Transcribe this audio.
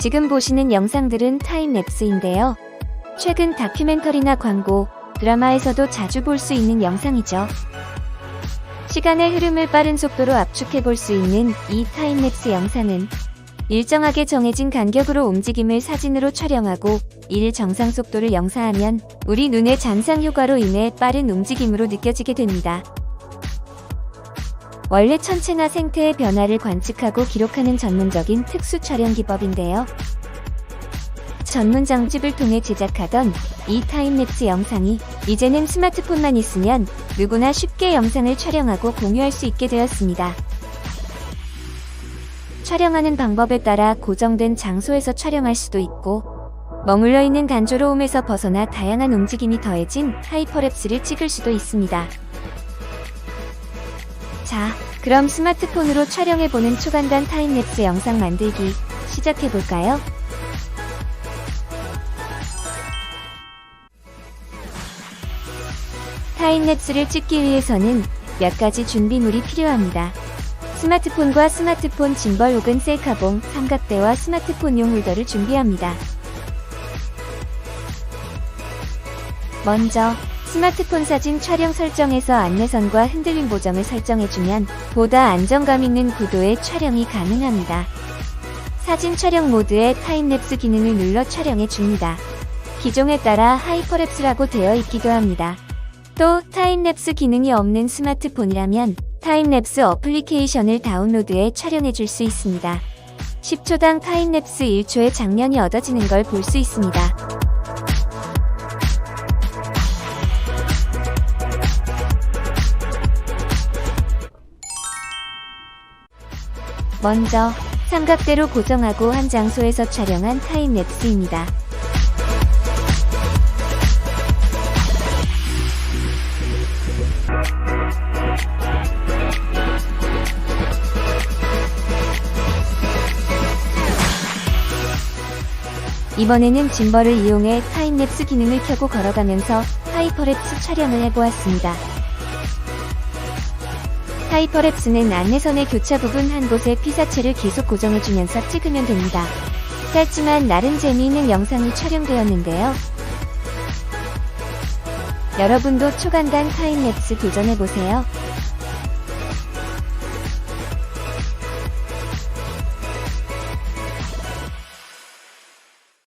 지금 보시는 영상들은 타임랩스인데요. 최근 다큐멘터리나 광고, 드라마에서도 자주 볼 수 있는 영상이죠. 시간의 흐름을 빠른 속도로 압축해 볼 수 있는 이 타임랩스 영상은 일정하게 정해진 간격으로 움직임을 사진으로 촬영하고 일 정상 속도를 영사하면 우리 눈의 잔상 효과로 인해 빠른 움직임으로 느껴지게 됩니다. 원래 천체나 생태의 변화를 관측하고 기록하는 전문적인 특수 촬영 기법인데요. 전문 장집을 통해 제작하던 이 타임랩스 영상이 이제는 스마트폰만 있으면 누구나 쉽게 영상을 촬영하고 공유할 수 있게 되었습니다. 촬영하는 방법에 따라 고정된 장소에서 촬영할 수도 있고 머물러 있는 간조로움에서 벗어나 다양한 움직임이 더해진 하이퍼랩스를 찍을 수도 있습니다. 자, 그럼 스마트폰으로 촬영해보는 초간단 타임랩스 영상 만들기 시작해볼까요? 타임랩스를 찍기 위해서는 몇 가지 준비물이 필요합니다. 스마트폰과 스마트폰 짐벌 혹은 셀카봉, 삼각대와 스마트폰용 홀더를 준비합니다. 먼저 스마트폰 사진 촬영 설정에서 안내선과 흔들림 보정을 설정해주면 보다 안정감 있는 구도의 촬영이 가능합니다. 사진 촬영 모드의 타임랩스 기능을 눌러 촬영해줍니다. 기종에 따라 하이퍼랩스라고 되어 있기도 합니다. 또 타임랩스 기능이 없는 스마트폰이라면 타임랩스 어플리케이션을 다운로드해 촬영해줄 수 있습니다. 10초당 타임랩스 1초의 장면이 얻어지는 걸 볼 수 있습니다. 먼저 삼각대로 고정하고 한 장소에서 촬영한 타임 랩스입니다. 이번에는 짐벌을 이용해 타임랩스 기능을 켜고 걸어가면서 하이퍼랩스 촬영을 해보았습니다. 하이퍼랩스는 안내선의 교차 부분 한 곳에 피사체를 계속 고정해주면서 찍으면 됩니다. 짧지만 나름 재미있는 영상이 촬영되었는데요. 여러분도 초간단 타임랩스 도전해보세요.